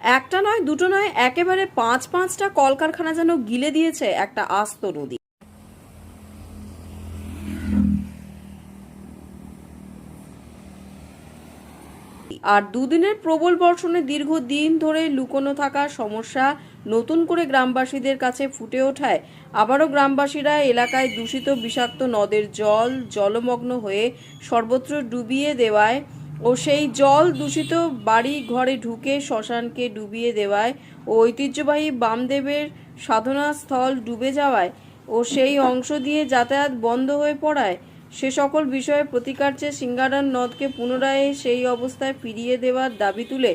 একটা নয়, দুটো নয়, একেবারে পাঁচ পাঁচটা কলকারখানা যেন গিলে দিয়েছে একটা আস্ত নদী। আর দুদিনের প্রবল বর্ষণে দীর্ঘদিন ধরে লুকোনো থাকা সমস্যা নতুন করে গ্রামবাসীদের কাছে ফুটে ওঠায়। আবারও গ্রামবাসীরা এলাকায় দূষিত বিষাক্ত নদের জল, জলমগ্ন হয়ে সর্বত্র ডুবিয়ে দেওয়ায় ও সেই জল দূষিত বাড়ি ঘরে ঢুকে শ্মশানকে ডুবিয়ে দেওয়ায় ও ঐতিহ্যবাহী বামদেবের সাধনা স্থল ডুবে যাওয়ায় ও সেই অংশ দিয়ে যাতায়াত বন্ধ হয়ে পড়ায়, সে সকল বিষয়ে প্রতিকার চেয়ে সিঙ্গারান নদকে পুনরায় সেই অবস্থায় ফিরিয়ে দেওয়ার দাবি তুলে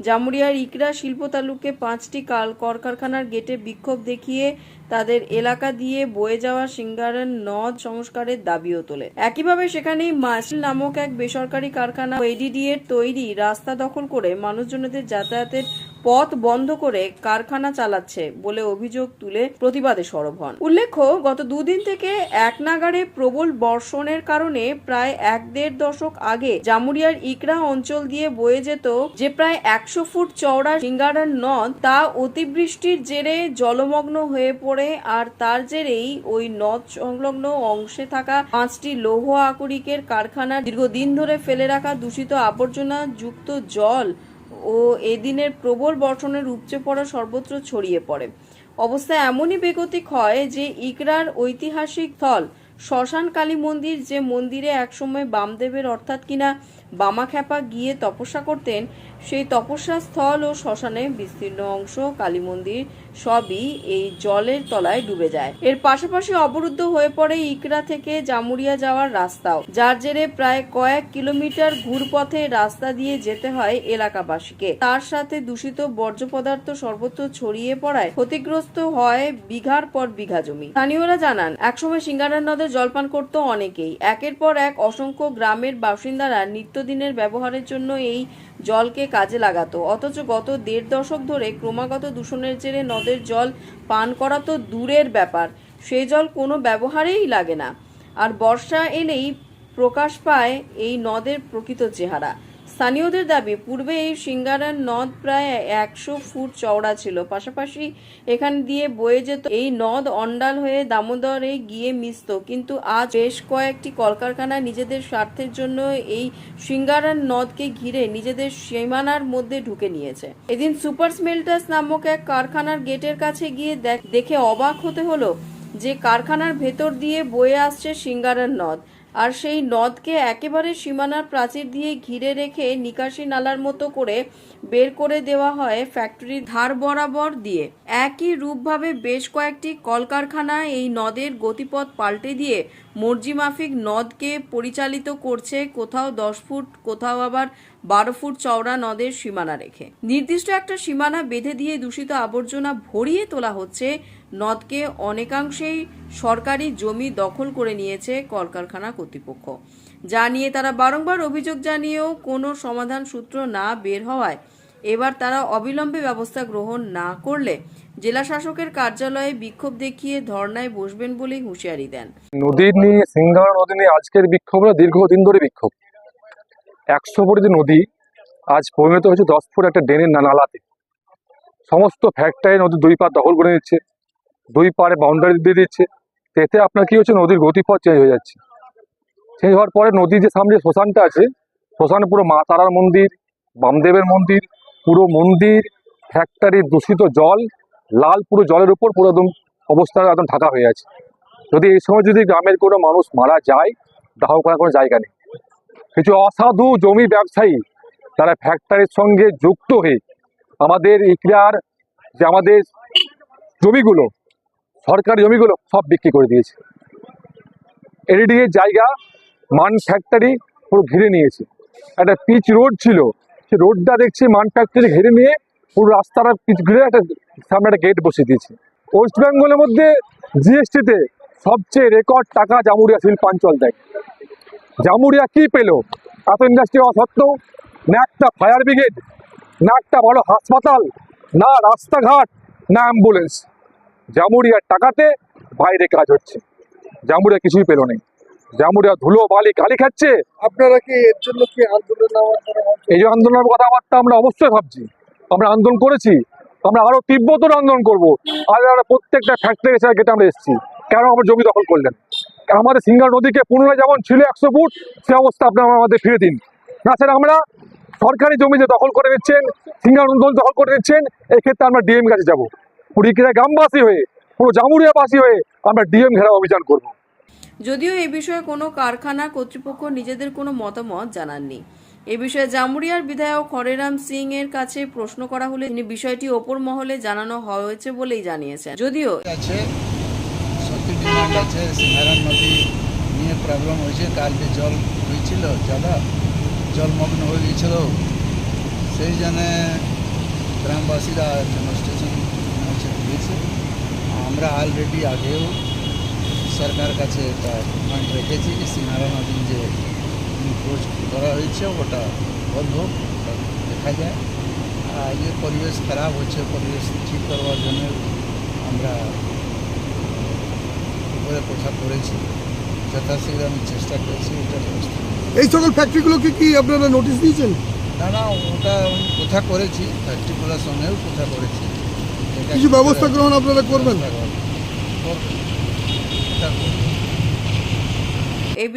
জামুরিয়ার ইকরা শিল্প তালুকে পাঁচটি কাল কলকারখানার গেটে বিক্ষোভ দেখিয়ে তাদের এলাকা দিয়ে বয়ে যাওয়া সিঙ্গারের নদ সংস্কারের দাবিও তোলে। একইভাবে সেখানেই মাসিল নামক এক বেসরকারি কারখানা এডিডি এর তৈরি রাস্তা দখল করে মানুষজনদের যাতায়াতের পথ বন্ধ করে কারখানা চালাচ্ছে বলে অভিযোগ তুলে প্রতিবাদে সরব হন। উল্লেখ্য, গত দুদিন থেকে এক নাগাড়ে প্রবল বর্ষণের কারণে প্রায় এক দেড় দশক আগে জামুরিয়ার ইকরা অঞ্চল দিয়ে বয়ে যেত যে প্রায় একশো ফুট চওড়া সিঙ্গারার নদ, তা অতিবৃষ্টির জেরে জলমগ্ন হয়ে পড়ে আর তার জেরেই ওই নদ সংলগ্ন অংশে থাকা পাঁচটি লৌহ আকরিকের কারখানা দীর্ঘদিন ধরে ফেলে রাখা দূষিত আবর্জনা, যুক্ত জল ও এদিনের প্রবল বর্ষণের উপচে পড়া সর্বত্র ছড়িয়ে পড়ে। অবস্থা এমনই বেগতিক হয় যে ইকরার ঐতিহাসিক স্থল শ্মশান কালী মন্দির যে মন্দিরে একসময় বামদেবের অর্থাৎ কিনা বামাখ্যাপা গিয়ে তপস্যা করতেন, সেই তপস্যা স্থল ও শ্মশানে বিস্তীর্ণ অংশ কালী মন্দির সবই এই জলের তলায় ডুবে যায়। এর পাশাপাশি অবরুদ্ধ হয়ে পড়ে ইকরা থেকে জামুরিয়া যাওয়ার রাস্তাও, যার জেরে প্রায় কয়েক কিলোমিটার ঘুরপথে রাস্তা দিয়ে যেতে হয় এলাকাবাসীকে। তার সাথে দূষিত বর্জ্য পদার্থ সর্বত্র ছড়িয়ে পড়ায় ক্ষতিগ্রস্ত হয় বিঘার পর বিঘা জমি। স্থানীয়রা জানান, একসময় সিঙ্গারার নদে জলপান করত অনেকেই। একের পর এক অসংখ্য গ্রামের বাসিন্দারা নিত্যদিনের ব্যবহারের জন্য এই জলকে কাজে লাগাতো। অথচ গত দেড় দশক ধরে ক্রমাগত দূষণের জেরে নদের জল পান করা তো দূরের ব্যাপার। সেই জল কোনো ব্যবহারেই লাগে না। আর বর্ষা এলেই প্রকাশ পায় এই নদের প্রকৃত চেহারা। স্থানীয়দের দাবি, পূর্বে এই সিঙ্গারার নদ প্রায় একশো ফুট চওড়া ছিল। পাশাপাশি এখান দিয়ে বয়ে যেত এই নদ, অন্ডাল হয়ে দামোদরে গিয়ে মিশত। কিন্তু আজ বেশ কয়েকটি কলকারখানা নিজেদের স্বার্থের জন্য এই সিঙ্গারার নদকে ঘিরে নিজেদের সীমানার মধ্যে ঢুকে নিয়েছে। এদিন সুপার স্মেল্টার্স নামক এক কারখানার গেটের কাছে গিয়ে দেখ- দেখে অবাক হতে হলো যে কারখানার ভেতর দিয়ে বয়ে আসছে সিঙ্গারার নদ। আর সেই নদকে একেবারে সীমানার প্রাচীর দিয়ে ঘিরে রেখে নিকাশি নালার মতো করে বের করে দেওয়া হয় ফ্যাক্টরির ধার বরাবর দিয়ে। একই রূপভাবে বেশ কয়েকটি কলকারখানা এই নদের গতিপথ পাল্টে দিয়ে মর্জি মাফিক নদকে পরিচালিত করছে কোথাও দশ ফুট, কোথাও আবার বারো ফুট চওড়া নদের সীমানা রেখে। নির্দিষ্ট একটা সীমানা বেঁধে দিয়ে দূষিত আবর্জনা ভরিয়ে তোলা হচ্ছে নদকে অনেকাংশেই সরকারি জমি দখল করে নিয়েছে কলকারখানা কর্তৃপক্ষ। যা নিয়ে তারা বারংবার অভিযোগ জানিয়েও কোনো সমাধান সূত্র না বের হওয়ায় এবার তারা অবিলম্বে ব্যবস্থা গ্রহণ না করলে জেলা শাসকের কার্যালয়ে বিক্ষোভ দেখিয়ে ধর্নায় বসবেন বলেই হুঁশিয়ারি দেন। নদীর নিয়ে সিঙ্গারা নদী নিয়ে আজকের বিক্ষোভ না, দীর্ঘদিন ধরে বিক্ষোভ। একশো ফুট নদী আজ পরিণত হয়েছে দশ ফুট একটা ড্রেনের নালাতে। সমস্ত ফ্যাক্টরি নদীর দুই পার দখল করে নিচ্ছে, দুই পারে বাউন্ডারি দিয়ে দিচ্ছে। এতে আপনার কি হচ্ছে, নদীর গতিপথ চেঞ্জ হয়ে যাচ্ছে। চেঞ্জ হওয়ার পরে নদীর যে সামনে শ্মশানটা আছে, শ্মশানে পুরো মা তারার মন্দির, বামদেবের মন্দির পুরো মন্দির ফ্যাক্টরির দূষিত জল, লাল পুরো জলের উপর পুরো একদম অবস্থা একদম ঢাকা হয়ে আছে। যদি এই সময় যদি গ্রামের কোনো মানুষ মারা যায়, দাহ করার কোনো জায়গা নেই। কিছু অসাধু জমি ব্যবসায়ী তারা ফ্যাক্টরির সঙ্গে যুক্ত হয়ে আমাদের ইকরার যে আমাদের জমিগুলো, সরকারি জমিগুলো সব বিক্রি করে দিয়েছে। এডিডি এর জায়গা, মান ফ্যাক্টরি পুরো ঘিরে নিয়েছে। একটা পিচ রোড ছিল রোডটা দেখছি মান ফ্যাক্টরি ঘিরে নিয়ে পুরো রাস্তাটা পিচ ঘিরে একটা সামনে একটা গেট বসিয়ে দিয়েছে। ওয়েস্ট বেঙ্গলের মধ্যে জিএসটিতে সবচেয়ে রেকর্ড টাকা জামুরিয়া শিল্পাঞ্চল দেয়। জামুরিয়া কি পেল? এত ইন্ডাস্ট্রি হওয়া সত্ত্বেও না একটা ফায়ার ব্রিগেড না একটা ভালো হাসপাতাল, না রাস্তাঘাট, না অ্যাম্বুলেন্স জামুরিয়ার টাকাতে বাইরে কাজ হচ্ছে। জামুরিয়া কিছুই পেল নেই। জামুরিয়া ধুলো বালি গালি খাচ্ছে। আপনারা কি এর জন্য কি আন্দোলন এই যে আন্দোলনের কথাবার্তা আমরা অবশ্যই ভাবছি। আমরা আন্দোলন করেছি। আমরা আরও তীব্রতর আন্দোলন করব। আর আমরা প্রত্যেকটা ফ্যাক্টরি এসে গেটে আমরা এসেছি। কেন আমরা জমি দখল করলেন? আমাদের সিঙ্গার নদীকে পুনরায় যেমন ছিল একশো ফুট সে অবস্থা আপনারা আমাদের ফিরে দিন। না স্যার আমরা সরকারি জমি যে দখল করে নিচ্ছেন সিঙ্গার নদী দখল করে নিচ্ছেন এই ক্ষেত্রে আমরা ডিএম কাছে যাব। কুড়িকিরা গ্রামবাসী হয়ে পুরো জামুরিয়াবাসী হয়ে আমরা ডিএম ঘেরাও অভিযান করব। যদিও এ বিষয়ে কোনো কারখানা কর্তৃপক্ষ নিজেদের কোনো মতামত জানাননি। এ বিষয়ে জামুরিয়ার বিধায়ক হরেরাম সিং এর কাছে প্রশ্ন করা হলে তিনি বিষয়টি ওপর মহলে জানানো হয়েছে বলেই জানিয়েছেন। যদিও নিয়ে প্রবলেম হয়েছে। কালকে জল হয়েছিল জলমগ্ন হয়ে গিয়েছিল। সেই জন্য গ্রামবাসীরা দিয়েছে আমরা অলরেডি আগেও সরকার কাছে একটা ডিমান্ড রেখেছি যে সিঙ্গারা নদী যে নিখোঁজ করা হয়েছে ওটা বন্ধ দেখা যায়। আর যে পরিবেশ খারাপ হচ্ছে পরিবেশ ঠিক করবার জন্য আমরা উপরে কথা করেছি। যথাশীঘ্র আমি চেষ্টা করছি ব্যবস্থা এই সকল ফ্যাক্টরিগুলোকে কি আপনারা নোটিশ দিয়েছেন? না না ওটা আমি কথা করেছি ফ্যাক্টরিগুলোর সঙ্গেও কথা করেছি। কিছু ব্যবস্থা গ্রহণ আপনারা করবেন? করবেন। এটা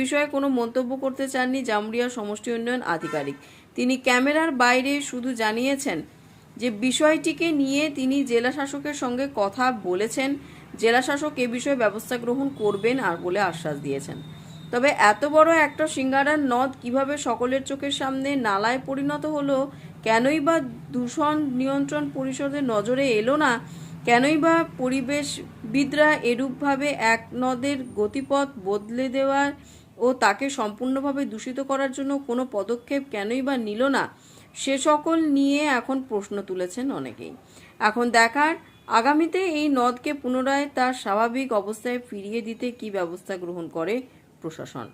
বিষয়ে কোনো মন্তব্য করতে চাননি জামুরিয়া সমষ্টি উন্নয়ন আধিকারিক। তিনি ক্যামেরার বাইরে শুধু জানিয়েছেন যে বিষয়টিকে নিয়ে তিনি জেলা শাসকের সঙ্গে কথা বলেছেন। জেলা শাসক এ বিষয়ে ব্যবস্থা গ্রহণ করবেন আর বলে আশ্বাস দিয়েছেন। তবে এত বড় একটা সিঙ্গারার নদ কীভাবে সকলের চোখের সামনে নালায় পরিণত হলো, কেনই বা দূষণ নিয়ন্ত্রণ পরিষদের নজরে এলো না কেনই বা পরিবেশবিদরা এরূপভাবে এক নদের গতিপথ বদলে দেওয়ার ও তাকে সম্পূর্ণভাবে দূষিত করার জন্য কোনো পদক্ষেপ কেনই বা নিল না, সে সকল নিয়ে এখন প্রশ্ন তুলেছেন অনেকেই। এখন দেখার, আগামীতে এই নদকে পুনরায় তার স্বাভাবিক অবস্থায় ফিরিয়ে দিতে কী ব্যবস্থা গ্রহণ করে প্রশাসন?